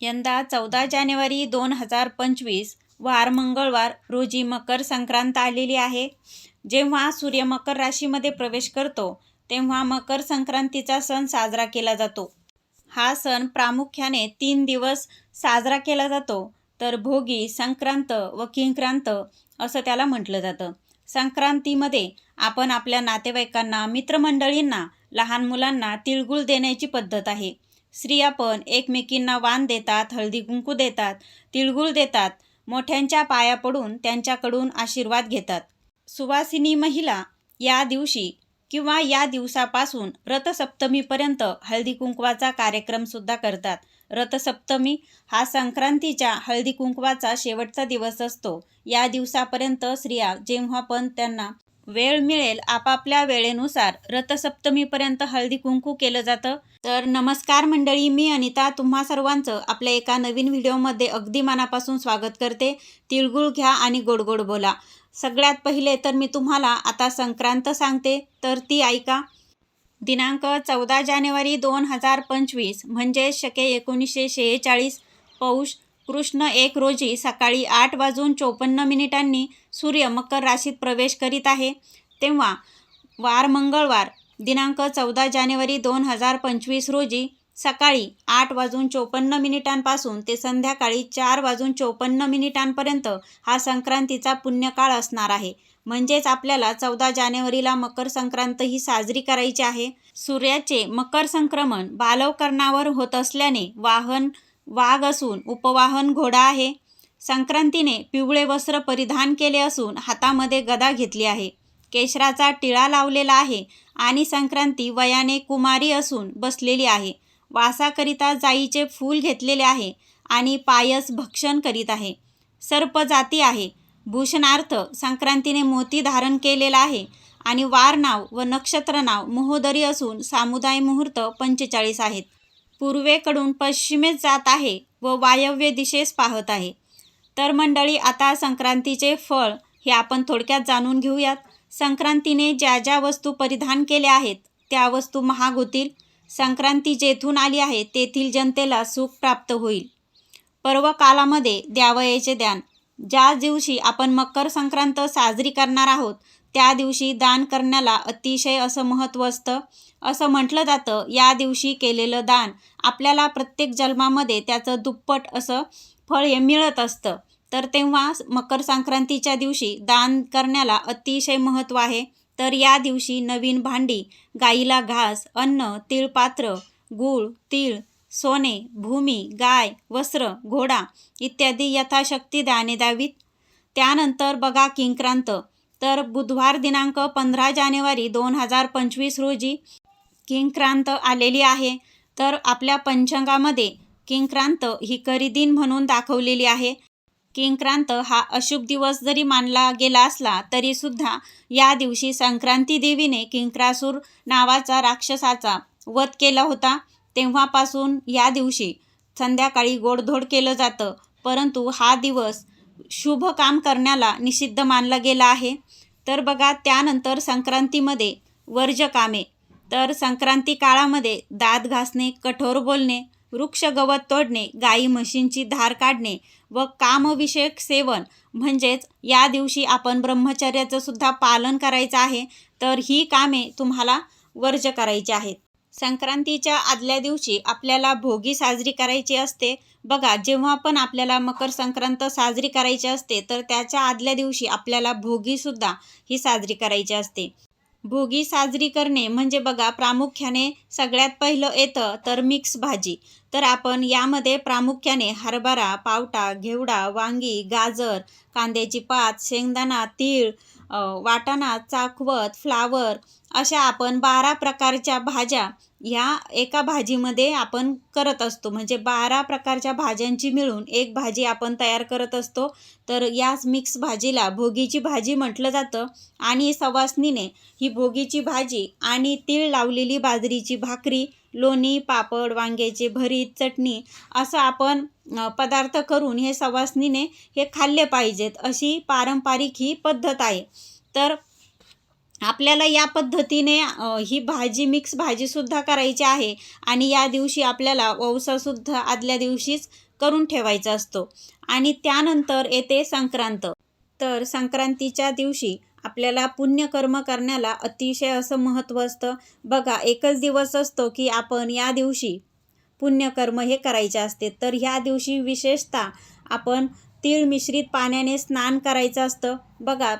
यंदा चौदा जानेवारी दोन हजार पंचवीस वार मंगळवार रोजी मकर संक्रांत आलेली आहे. जेव्हा सूर्य मकर राशीमध्ये प्रवेश करतो तेव्हा मकर संक्रांतीचा सण साजरा केला जातो. हा सण प्रामुख्याने तीन दिवस साजरा केला जातो. तर भोगी संक्रांत व किंक्रांत असं त्याला म्हटलं जातं. संक्रांतीमध्ये आपण आपल्या नातेवाईकांना मित्रमंडळींना लहान मुलांना तिळगुळ देण्याची पद्धत आहे. स्त्रिया पण एकमेकींना वाण देतात हळदी कुंकू देतात तिळगुळ देतात मोठ्यांच्या पाया पडून त्यांच्याकडून आशीर्वाद घेतात. सुवासिनी महिला या दिवशी किंवा या दिवसापासून रथसप्तमीपर्यंत हळदी कुंकवाचा कार्यक्रमसुद्धा करतात. रथसप्तमी हा संक्रांतीच्या हळदी कुंकवाचा शेवटचा दिवस असतो. या दिवसापर्यंत स्त्रिया जेव्हा पण त्यांना वेळ मिळेल आपापल्या वेळेनुसार. रथसप्तमीपर्यंत हळदी कुंकू केलं जातं. तर नमस्कार मंडळी मी अनिता. तुम्हा सर्वांचं आपल्या एका नवीन व्हिडिओमध्ये अगदी मनापासून स्वागत करते. तिळगुळ घ्या आणि गोड गोड बोला. सगळ्यात पहिले तर मी तुम्हाला आता संक्रांत सांगते. तर ती ऐका. दिनांक चौदा जानेवारी दोन हजार पंचवीस म्हणजे शके एकोणीसशे शेहेचाळीस पौष कृष्ण एक रोजी सकाळी आठ वाजून चोपन्न मिनिटांनी सूर्य मकर राशीत प्रवेश करीत आहे. तेव्हा वार मंगळवार दिनांक चौदा जानेवारी दोन हजार पंचवीस रोजी सकाळी आठ वाजून चोपन्न मिनिटांपासून ते संध्याकाळी चार वाजून चोपन्न मिनिटांपर्यंत हा संक्रांतीचा पुण्यकाळ असणार आहे. म्हणजेच आपल्याला चौदा जानेवारीला मकर संक्रांत ही साजरी करायची आहे. सूर्याचे मकर संक्रमण बालवकरणावर होत असल्याने वाहन वाघ असून उपवाहन घोडा आहे. संक्रांतीने पिवळे वस्त्र परिधान केले असून हातामध्ये गदा घेतली आहे. केशराचा टिळा लावलेला आहे आणि संक्रांती वयाने कुमारी असून बसलेली आहे. वासाकरिता जाईचे फूल घेतलेले आहे आणि पायस भक्षण करीत आहे. सर्प जाती आहे. भूषणार्थ संक्रांतीने मोती धारण केलेला आहे आणि वार नाव व नक्षत्र नाव मोहोदरी असून सामुदाय मुहूर्त पंचेचाळीस आहेत. पूर्वेकडून पश्चिमेस जात आहे व वायव्य दिशेस पाहत आहे. तर मंडळी आता संक्रांतीचे फळ हे आपण थोडक्यात जाणून घेऊयात. संक्रांतीने ज्या ज्या वस्तू परिधान केल्या आहेत त्या वस्तू महाग होतील. संक्रांती जेथून आली आहे तेथील जनतेला सुख प्राप्त होईल. पर्व कालामध्ये द्यावयाचे द्यान. ज्या दिवशी आपण मकर संक्रांत साजरी करणार आहोत त्या दिवशी दान करण्याला अतिशय असं महत्त्व असतं. असं म्हटलं जातं या दिवशी केलेलं दान आपल्याला प्रत्येक जन्मामध्ये त्याचं दुप्पट असं फळ हे मिळत असतं. तर तेव्हा मकर संक्रांतीच्या दिवशी दान करण्याला अतिशय महत्त्व आहे. तर या दिवशी नवीन भांडी गाईला घास अन्न तिळपात्र गूळ तीळ सोने भूमी गाय वस्त्र घोडा इत्यादी यथाशक्ती दाने द्यावीत. त्यानंतर बघा किंक्रांत. तर बुधवार दिनांक पंधरा जानेवारी दोन हजार पंचवीस रोजी किंक्रांत आलेली आहे. तर आपल्या पंचांगामध्ये किंक्रांत ही करिदिन म्हणून दाखवलेली आहे. किंक्रांत हा अशुभ दिवस जरी मानला गेला असला तरीसुद्धा या दिवशी संक्रांती देवीने किंक्रासूर नावाचा राक्षसाचा वध केला होता. तेव्हापासून या दिवशी संध्याकाळी गोडधोड केलं जातं. परंतु हा दिवस शुभ काम करण्याला निषिद्ध मानला गेला आहे. तर बघा त्यानंतर संक्रांतीमध्ये वर्ज कामे तर संक्रांती काळामध्ये दात घासणे कठोर बोलणे वृक्ष गवत तोडणे गाई म्हशींची धार काढणे व कामविषयक सेवन म्हणजेच या दिवशी आपण ब्रह्मचर्याचं सुद्धा पालन करायचं आहे. तर ही कामे तुम्हाला वर्ज करायची आहेत. संक्रांतीच्या आदल्या दिवशी आपल्याला भोगी साजरी करायची असते. बघा जेव्हा पण आपल्याला मकर संक्रांत साजरी करायची असते तर त्याच्या आदल्या दिवशी आपल्याला भोगीसुद्धा ही साजरी करायची असते. भोगी साजरी करणे म्हणजे बघा प्रामुख्याने सगळ्यात पहिलं येतं तर मिक्स भाजी. तर आपण यामध्ये प्रामुख्याने हरभरा पावटा घेवडा वांगी गाजर कांद्याची पात शेंगदाणा तीळ वाटाणा चाकवत फ्लावर अशा आपण बारा प्रकारच्या भाज्या ह्या एका भाजीमध्ये आपण करत असतो. म्हणजे बारा प्रकारच्या भाज्यांची मिळून एक भाजी आपण तयार करत असतो. तर याच मिक्स भाजीला भोगीची भाजी म्हटलं जातं आणि सवासनीने ही भोगीची भाजी आणि तीळ लावलेली बाजरीची भाकरी लोणी पापड वांग्याचे भरीत चटणी असं आपण पदार्थ करून हे सवासनीने हे खाल्ले पाहिजेत. अशी पारंपरिक ही पद्धत आहे. तर आपल्याला या पद्धतीने ही भाजी मिक्स भाजीसुद्धा करायची आहे आणि या दिवशी आपल्याला वौसासुद्धा आदल्या दिवशीच करून ठेवायचा असतो. आणि त्यानंतर येते संक्रांत. तर संक्रांतीच्या दिवशी आपल्याला पुण्यकर्म करण्याला अतिशय असं महत्त्व असतं. बघा एकच दिवस असतो की आपण या दिवशी पुण्यकर्म हे करायचे असते. तर ह्या दिवशी विशेषतः आपण तीळ मिश्रित पाण्याने स्नान करायचं असतं. बघा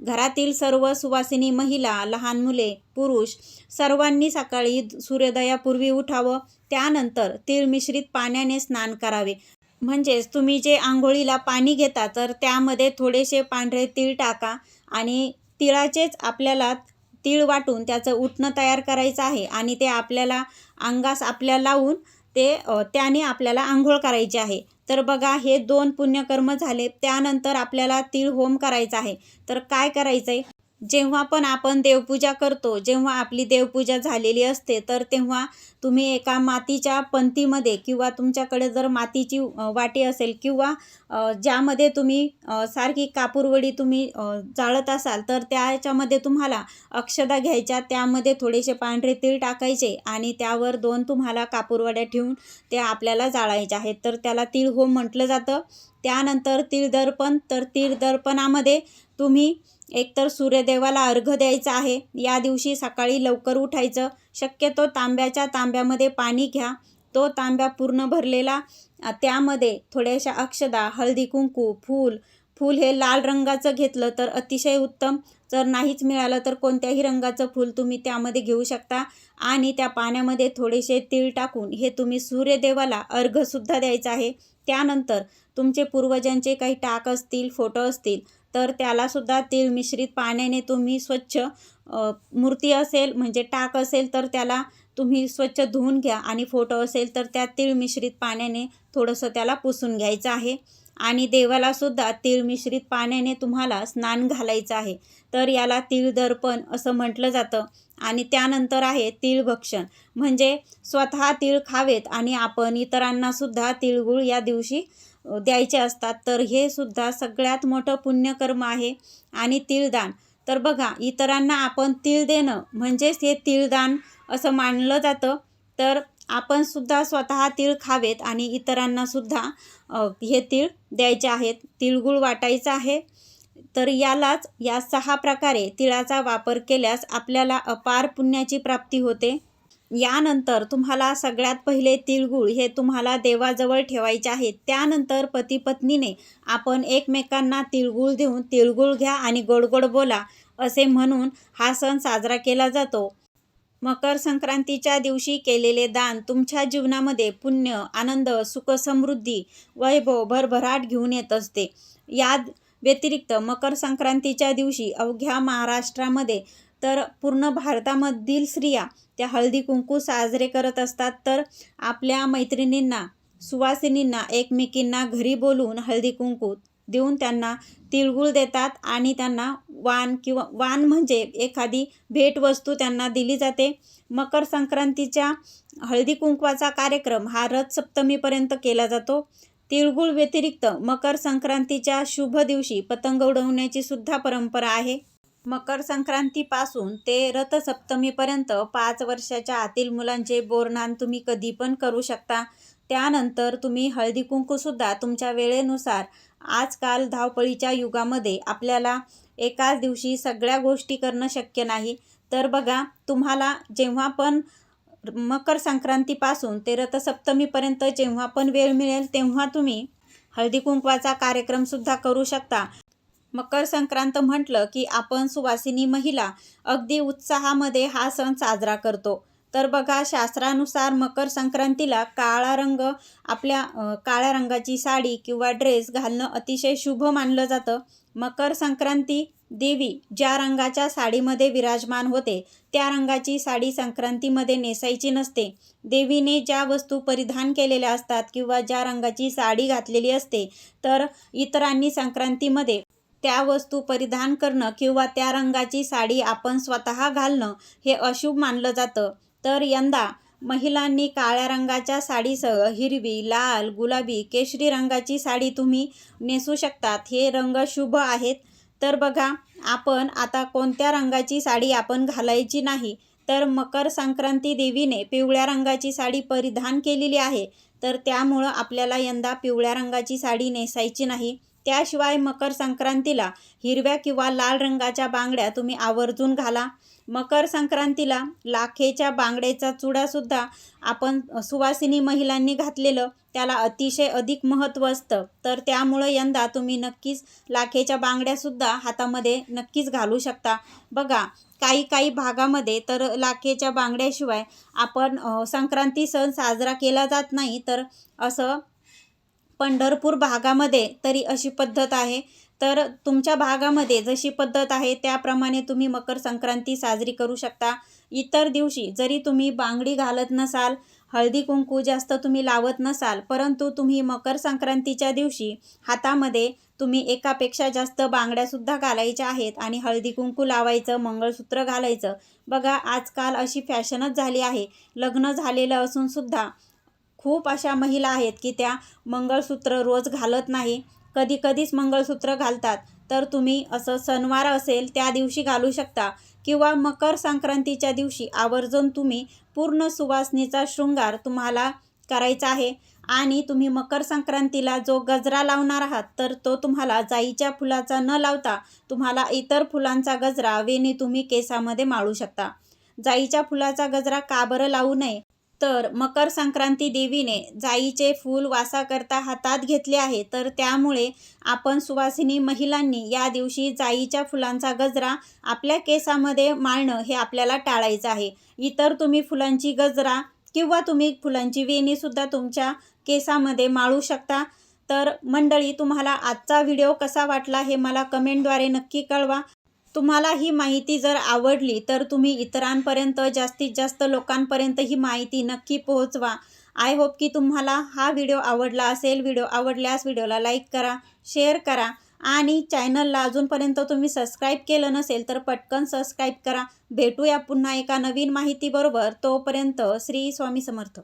घरातील सर्व सुवासिनी महिला लहान मुले पुरुष सर्वांनी सकाळी सूर्योदयापूर्वी उठावं. त्यानंतर तीळ मिश्रित पाण्याने स्नान करावे. म्हणजेच तुम्ही जे आंघोळीला पाणी घेता तर त्यामध्ये थोडेसे पांढरे तीळ टाका. आणि तिळाचेच आपल्याला तीळ वाटून त्याचं उटणं तयार करायचं आहे आणि ते आपल्याला अंगास आपल्या लावून ते त्याने आपल्याला आंघोळ करायची आहे. तर बघा हे दोन पुण्यकर्म झाले. त्यानंतर आपल्याला तीळ होम करायचा आहे. तर काय करायचं आहे जेव्हा पण आपण देवपूजा करतो जेव्हा आपली देवपूजा झालेली असते तर तेव्हा तुम्ही एका मातीच्या पंतीमध्ये किंवा तुमच्याकडे जर मातीची वाटी असेल किंवा ज्यामध्ये तुम्ही सारखी कापूरवडी तुम्ही जाळत असाल तर त्याच्यामध्ये तुम्हाला अक्षदा घ्यायच्या त्यामध्ये थोडेसे पांढरे तीळ टाकायचे आणि त्यावर दोन तुम्हाला कापूरवड्या ठेवून ते आपल्याला जाळायच्या आहेत. तर त्याला तीळ होम म्हटलं जातं. त्यानंतर तीळ दर्पण तर तीळ दर्पणामध्ये तुम्ही एकतर सूर्यदेवाला अर्घ द्यायचा आहे. या दिवशी सकाळी लवकर उठायचं. शक्यतो तांब्याच्या तांब्यामध्ये पाणी घ्या. तो तांब्या पूर्ण भरलेला त्यामध्ये थोड्याशा अक्षदा हळदी कुंकू फूल फूल हे लाल रंगाचं घेतलं तर अतिशय उत्तम. जर नाहीच मिळालं तर कोणत्याही रंगाचं फूल तुम्ही त्यामध्ये घेऊ शकता. आणि त्या पाण्यामध्ये थोडेसे तीळ टाकून हे तुम्ही सूर्यदेवाला अर्घसुद्धा द्यायचं आहे. त्यानंतर तुमचे पूर्वजांचे काही टाक असतील फोटो असतील तर त्यालासुद्धा तीळ मिश्रित पाण्याने तुम्ही स्वच्छ मूर्ती असेल म्हणजे टाक असेल तर त्याला तुम्ही स्वच्छ धुवून घ्या. आणि फोटो असेल तर त्या तीळ मिश्रित पाण्याने थोडंसं त्याला पुसून घ्यायचं आहे. आणि देवालासुद्धा तीळ मिश्रित पाण्याने तुम्हाला स्नान घालायचं आहे. तर याला तीळ दर्पण असं म्हटलं जातं. आणि त्यानंतर आहे तीळ भक्षण. म्हणजे स्वतः तीळ खावेत आणि आपण इतरांनासुद्धा तिळगुळ या दिवशी द्यायचे असतात. तर हे सुद्धा सगळ्यात मोठं पुण्यकर्म आहे. आणि तिळदान. तर बघा इतरांना आपण तीळ देणं म्हणजेच हे तिळदान असं मानलं जातं. तर आपण सुद्धा स्वतः तीळ खावेत आणि इतरांनासुद्धा सुद्धा हे तीळ द्यायचे आहेत. तिळगुळ वाटायचं आहे. तर यालाच या सहा प्रकारे तिळाचा वापर केल्यास आपल्याला अपार पुण्याची प्राप्ती होते. यानंतर तुम्हाला सगळ्यात पहिले तिळगुळ हे तुम्हाला देवाजवळ ठेवायचे आहे त्यानंतर पती पत्नीने आपण एकमेकांना तिळगुळ देऊन तिळगुळ घ्या आणि गोड गोड बोला असे म्हणून हा सण साजरा केला जातो. मकर संक्रांतीच्या दिवशी केलेले दान तुमच्या जीवनामध्ये पुण्य आनंद सुख समृद्धी वैभव भरभराट घेऊन येत असते. या व्यतिरिक्त मकर संक्रांतीच्या दिवशी अवघ्या महाराष्ट्रामध्ये तर पूर्ण भारतामधील स्त्रिया त्या हळदी कुंकू साजरे करत असतात. तर आपल्या मैत्रिणींना सुवासिनींना एकमेकींना घरी बोलवून हळदी कुंकू देऊन त्यांना तिळगुळ देतात आणि त्यांना वाण किंवा वाण म्हणजे एखादी भेटवस्तू त्यांना दिली जाते. मकर संक्रांतीच्या हळदी कुंकवाचा कार्यक्रम हा रथ सप्तमीपर्यंत केला जातो. तिळगुळ व्यतिरिक्त मकर संक्रांतीच्या शुभ दिवशी पतंग उडवण्याची सुद्धा परंपरा आहे. मकर संक्रांतीपासून ते रथसप्तमीपर्यंत पाच वर्षाच्या आतील मुलांचे बोरनान तुम्ही कधी पण करू शकता. त्यानंतर तुम्ही हळदी कुंकूसुद्धा तुमच्या वेळेनुसार आजकाल धावपळीच्या युगामध्ये आपल्याला एकाच दिवशी सगळ्या गोष्टी करणं शक्य नाही. तर बघा तुम्हाला जेव्हा पण मकर संक्रांतीपासून ते रथसप्तमीपर्यंत जेव्हा पण वेळ मिळेल तेव्हा तुम्ही हळदी कुंकवाचा कार्यक्रमसुद्धा करू शकता. मकर संक्रांत म्हटलं की आपण सुवासिनी महिला अगदी उत्साहामध्ये हा सण साजरा करतो. तर बघा शास्त्रानुसार मकर संक्रांतीला काळा रंग आपल्या काळ्या रंगाची साडी किंवा ड्रेस घालणं अतिशय शुभ मानलं जातं. मकर संक्रांती देवी ज्या रंगाच्या साडीमध्ये विराजमान होते त्या रंगाची साडी संक्रांतीमध्ये नेसायची नसते. देवीने ज्या वस्तू परिधान केलेल्या असतात किंवा ज्या रंगाची साडी घातलेली असते तर इतरांनी संक्रांतीमध्ये त्या वस्तू परिधान करणं किंवा त्या रंगाची साडी आपण स्वतः घालणं हे अशुभ मानलं जातं. तर यंदा महिलांनी काळ्या रंगाच्या साडीसह हिरवी लाल गुलाबी केशरी रंगाची साडी तुम्ही नेसू शकतात. हे रंग शुभ आहेत. तर बघा आपण आता कोणत्या रंगाची साडी आपण घालायची नाही तर मकर संक्रांती देवीने पिवळ्या रंगाची साडी परिधान केलेली आहे. तर त्यामुळं आपल्याला यंदा पिवळ्या रंगाची साडी नेसायची नाही. त्याशिवाय मकर संक्रांतीला हिरव्या किंवा लाल रंगाच्या बांगड्या तुम्ही आवर्जून घाला. मकर संक्रांतीला लाखेच्या बांगड्याचा चुडासुद्धा आपण सुवासिनी महिलांनी घातलेलं त्याला अतिशय अधिक महत्त्व असतं. तर त्यामुळं यंदा तुम्ही नक्कीच लाखेच्या बांगड्यासुद्धा हातामध्ये नक्कीच घालू शकता. बघा काही काही भागामध्ये तर लाखेच्या बांगड्याशिवाय आपण संक्रांती सण साजरा केला जात नाही. तर असं पंढरपूर भागामध्ये तरी अशी पद्धत आहे. तर तुमच्या भागामध्ये जशी पद्धत आहे त्याप्रमाणे तुम्ही मकर संक्रांती साजरी करू शकता. इतर दिवशी जरी तुम्ही बांगडी घालत नसाल हळदी कुंकू जास्त तुम्ही लावत नसाल परंतु तुम्ही मकर संक्रांतीच्या दिवशी हातामध्ये तुम्ही एकापेक्षा जास्त बांगड्यासुद्धा घालायच्या आहेत आणि हळदी कुंकू लावायचं मंगळसूत्र घालायचं. बघा आजकाल अशी फॅशनच झाली आहे. लग्न झालेलं असूनसुद्धा खूप अशा महिला आहेत की त्या मंगळसूत्र रोज घालत नाही. कधी कधीच मंगळसूत्र घालतात. तर तुम्ही असं सणवार असेल त्या दिवशी घालू शकता किंवा मकर संक्रांतीच्या दिवशी आवर्जून तुम्ही पूर्ण सुवासनीचा शृंगार तुम्हाला करायचा आहे. आणि तुम्ही मकर संक्रांतीला जो गजरा लावणार आहात तर तो तुम्हाला जाईच्या फुलाचा न लावता तुम्हाला इतर फुलांचा गजरा वेणी तुम्ही केसामध्ये माळू शकता. जाईच्या फुलाचा गजरा का बरं लावू नये? तर मकर संक्रांती देवीने जाईचे फूल वासाकरता हातात घेतले आहे. तर त्यामुळे आपण सुवासिनी महिलांनी या दिवशी जाईच्या फुलांचा गजरा आपल्या केसामध्ये माळणं हे आपल्याला टाळायचं आहे. इतर तुम्ही फुलांची गजरा किंवा तुम्ही फुलांची वेणीसुद्धा तुमच्या केसामध्ये माळू शकता. तर मंडळी तुम्हाला आजचा व्हिडिओ कसा वाटला हे मला कमेंटद्वारे नक्की कळवा. तुम्हाला ही माहिती जर आवडली तर तुम्ही इतरांपर्यंत जास्तीत जास्त लोकांपर्यंत ही माहिती नक्की पोहोचवा. आय होप की तुम्हाला हा व्हिडिओ आवडला असेल. व्हिडिओ आवडल्यास व्हिडिओला लाईक करा शेअर करा आणि चॅनलला अजूनपर्यंत तुम्ही सबस्क्राईब केलं नसेल तर पटकन सबस्क्राईब करा. भेटूया पुन्हा एका नवीन माहितीबरोबर. तोपर्यंत श्री स्वामी समर्थ.